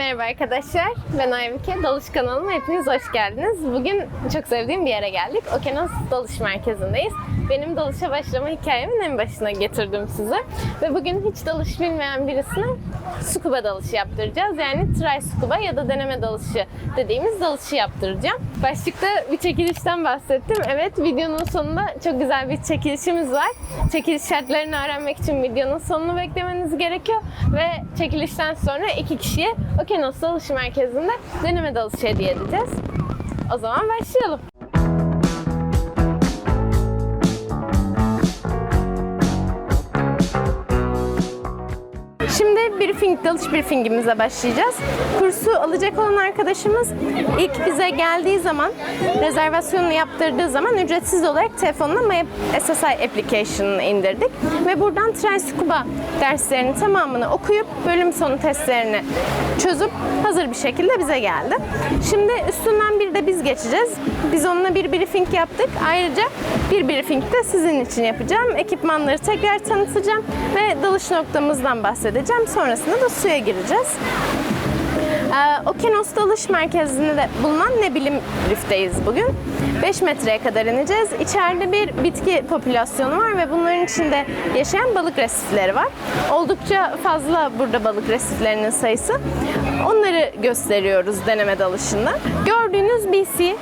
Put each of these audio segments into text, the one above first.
Merhaba arkadaşlar, ben Aybüke. Dalış kanalıma hepiniz hoş geldiniz. Bugün çok sevdiğim bir yere geldik. Okeanos Dalış Merkezi'ndeyiz. Benim dalışa başlama hikayemin en başına getirdim size. Ve bugün hiç dalış bilmeyen birisine scuba dalışı yaptıracağız. Yani try scuba ya da deneme dalışı dediğimiz dalışı yaptıracağım. Başlıkta bir çekilişten bahsettim. Evet, videonun sonunda çok güzel bir çekilişimiz var. Çekiliş şartlarını öğrenmek için videonun sonunu beklemeniz gerekiyor. Ve çekilişten sonra iki kişiye Okeanos Dalış Merkezi'nde deneme dalışı hediye edeceğiz. O zaman başlayalım. Dalış briefingimize başlayacağız. Kursu alacak olan arkadaşımız ilk bize geldiği zaman, rezervasyonunu yaptırdığı zaman ücretsiz olarak telefonuna My SSI application'ını indirdik. Ve buradan Try Scuba derslerinin tamamını okuyup bölüm sonu testlerini çözüp hazır bir şekilde bize geldi. Şimdi üstünden bir de biz geçeceğiz. Biz onunla bir briefing yaptık. Ayrıca bir briefing de sizin için yapacağım. Ekipmanları tekrar tanıtacağım ve dalış noktamızdan bahsedeceğim. Sonrasında da suya gireceğiz. Ee, Okeanos Dalış Merkezi'nde de bulunan Nebilim Reef'teyiz bugün. 5 metreye kadar ineceğiz. İçeride bir bitki popülasyonu var ve bunların içinde yaşayan balık resifleri var. Oldukça fazla burada balık resiflerinin sayısı. Onları gösteriyoruz deneme dalışında. Gördüğünüz BC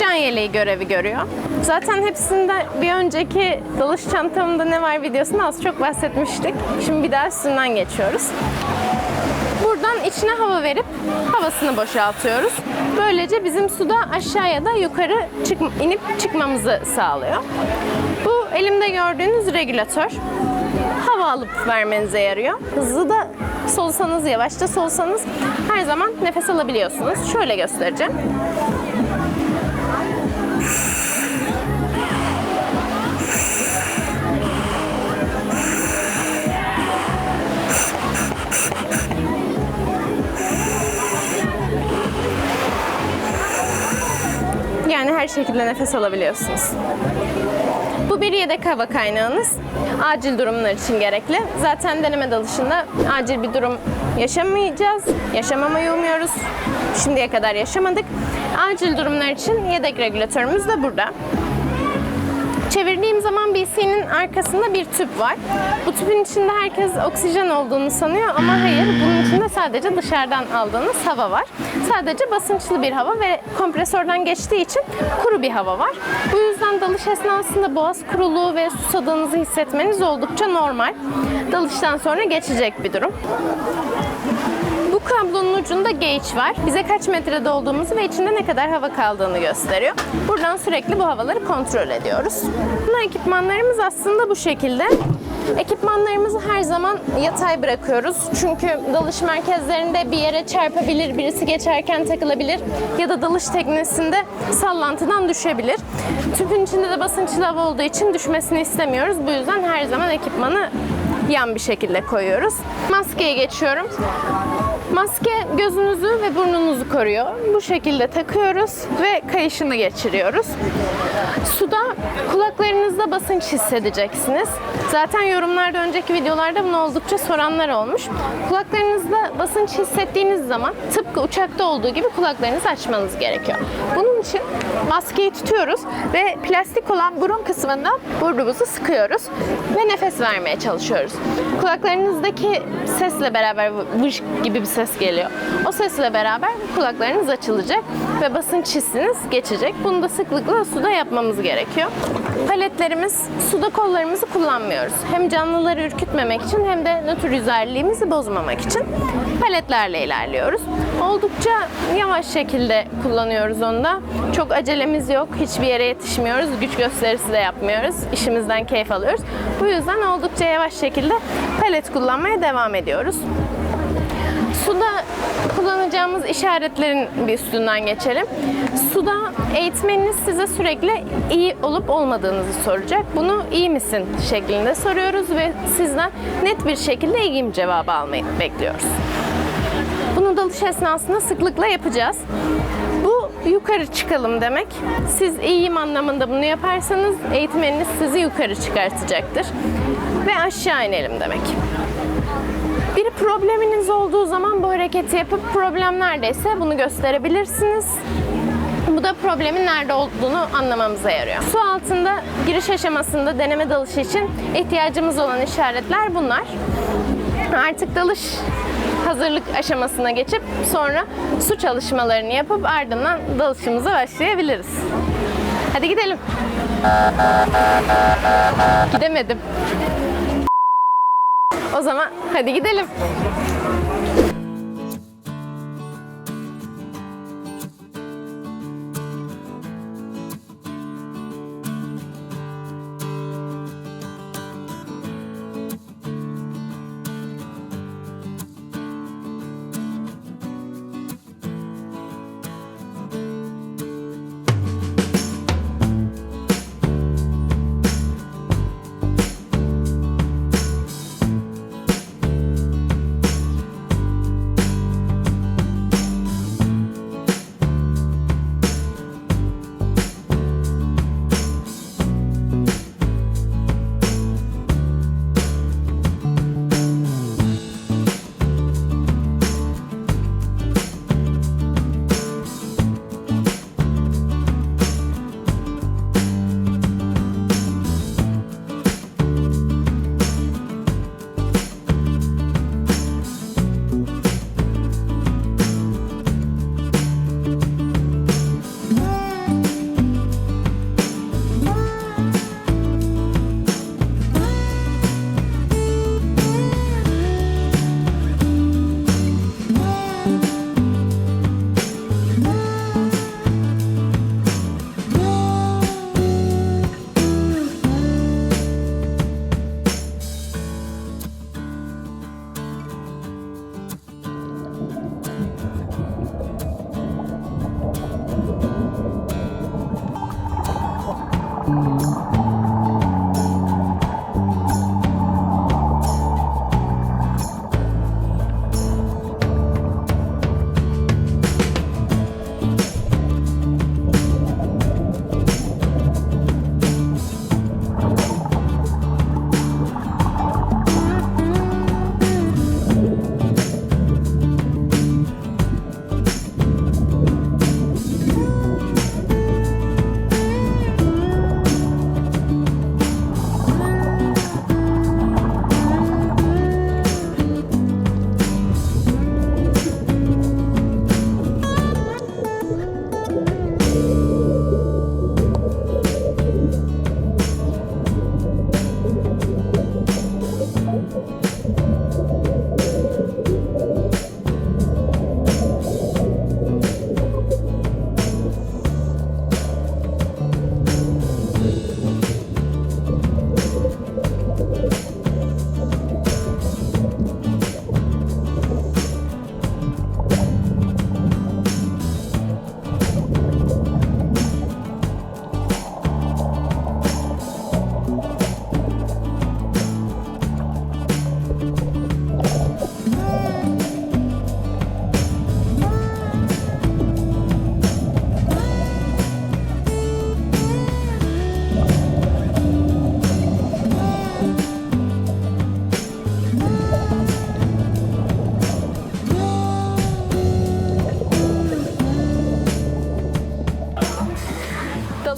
can yeleği görevi görüyor. Zaten hepsinde bir önceki dalış çantamda ne var videosunda az çok bahsetmiştik. Şimdi bir daha üstünden geçiyoruz. Buradan içine hava verip havasını boşaltıyoruz. Böylece bizim suda aşağıya da yukarı çık inip çıkmamızı sağlıyor. Bu elimde gördüğünüz regülatör. Hava alıp vermenize yarıyor. Hızlı da solsanız, yavaşça solsanız her zaman nefes alabiliyorsunuz. Şöyle göstereceğim. Şekilde nefes alabiliyorsunuz. Bu bir yedek hava kaynağınız. Acil durumlar için gerekli. Zaten deneme dalışında acil bir durum yaşamayacağız. Yaşamamayı umuyoruz. Şimdiye kadar yaşamadık. Acil durumlar için yedek regülatörümüz de burada. Çevirdiğim zaman BC'nin arkasında bir tüp var. Bu tüpün içinde herkes oksijen olduğunu sanıyor ama hayır. Bunun içinde sadece dışarıdan aldığınız hava var. Sadece basınçlı bir hava ve kompresörden geçtiği için kuru bir hava var. Bu yüzden dalış esnasında boğaz kuruluğu ve susadığınızı hissetmeniz oldukça normal. Dalıştan sonra geçecek bir durum. Bu kablonun ucunda gauge var. Bize kaç metrede olduğumuzu ve içinde ne kadar hava kaldığını gösteriyor. Buradan sürekli bu havaları kontrol ediyoruz. Bu ekipmanlarımız aslında bu şekilde. Ekipmanlarımızı her zaman yatay bırakıyoruz. Çünkü dalış merkezlerinde bir yere çarpabilir, birisi geçerken takılabilir ya da dalış teknesinde sallantıdan düşebilir. Tüpün içinde de basınçlı hava olduğu için düşmesini istemiyoruz. Bu yüzden her zaman ekipmanı yan bir şekilde koyuyoruz. Maskeye geçiyorum. Maske gözünüzü ve burnunuzu koruyor. Bu şekilde takıyoruz ve kayışını geçiriyoruz. Suda kulaklarınızda basınç hissedeceksiniz. Zaten yorumlarda önceki videolarda bunu oldukça soranlar olmuş. Kulaklarınızda basınç hissettiğiniz zaman tıpkı uçakta olduğu gibi kulaklarınızı açmanız gerekiyor. Bunun için maskeyi tutuyoruz ve plastik olan burun kısmından burnumuzu sıkıyoruz ve nefes vermeye çalışıyoruz. Kulaklarınızdaki sesle beraber vış gibi bir ses geliyor. O sesle beraber kulaklarınız açılacak ve basınç hissiniz geçecek. Bunu da sıklıkla suda yapmamız gerekiyor. Paletlerimiz, suda kollarımızı kullanmıyoruz. Hem canlıları ürkütmemek için hem de nötr yüzerliğimizi bozmamak için paletlerle ilerliyoruz. Oldukça yavaş şekilde kullanıyoruz onu da. Çok acelemiz yok, hiçbir yere yetişmiyoruz, güç gösterisi de yapmıyoruz. İşimizden keyif alıyoruz. Bu yüzden oldukça yavaş şekilde palet kullanmaya devam ediyoruz. Suda kullanacağımız işaretlerin bir üstünden geçelim. Suda eğitmeniniz size sürekli iyi olup olmadığınızı soracak. Bunu iyi misin şeklinde soruyoruz ve sizden net bir şekilde iyiyim cevabı almayı bekliyoruz. Bunu dalış esnasında sıklıkla yapacağız. Bu yukarı çıkalım demek. Siz iyiyim anlamında bunu yaparsanız eğitmeniniz sizi yukarı çıkartacaktır. Ve aşağı inelim demek. Bir probleminiz olduğu zaman bu hareketi yapıp problem neredeyse bunu gösterebilirsiniz. Bu da problemin nerede olduğunu anlamamıza yarıyor. Su altında giriş aşamasında deneme dalışı için ihtiyacımız olan işaretler bunlar. Artık dalış hazırlık aşamasına geçip sonra su çalışmalarını yapıp ardından dalışımıza başlayabiliriz. Hadi gidelim. Gidemedim. O zaman hadi gidelim.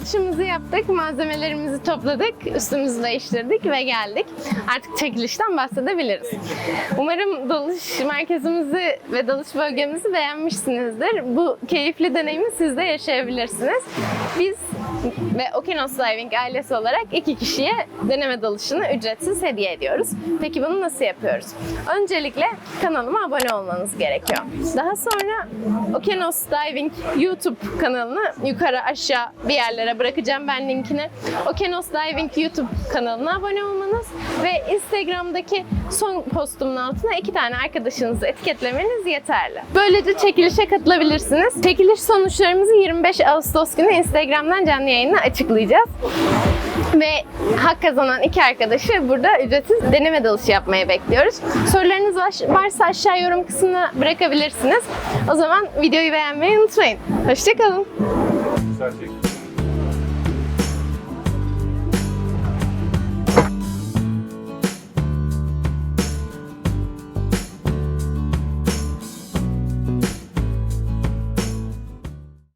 Dalışımızı yaptık, malzemelerimizi topladık, üstümüzü değiştirdik ve geldik. Artık çekilişten bahsedebiliriz. Umarım dalış merkezimizi ve dalış bölgemizi beğenmişsinizdir. Bu keyifli deneyimi siz de yaşayabilirsiniz. Biz ve Okeanos Diving ailesi olarak iki kişiye deneme dalışını ücretsiz hediye ediyoruz. Peki bunu nasıl yapıyoruz? Öncelikle kanalıma abone olmanız gerekiyor. Daha sonra Okeanos Diving YouTube kanalını yukarı aşağı bir yerlere bırakacağım ben linkini. Okeanos Diving YouTube kanalına abone olmanız ve Instagram'daki son postumun altına iki tane arkadaşınızı etiketlemeniz yeterli. Böylece çekilişe katılabilirsiniz. Çekiliş sonuçlarımızı 25 Ağustos günü Instagram'dan canlı yayında açıklayacağız. Ve hak kazanan iki arkadaşı burada ücretsiz deneme dalışı yapmaya bekliyoruz. Sorularınız var- varsa aşağı yorum kısmına bırakabilirsiniz. O zaman videoyu beğenmeyi unutmayın. Hoşçakalın. Güzel.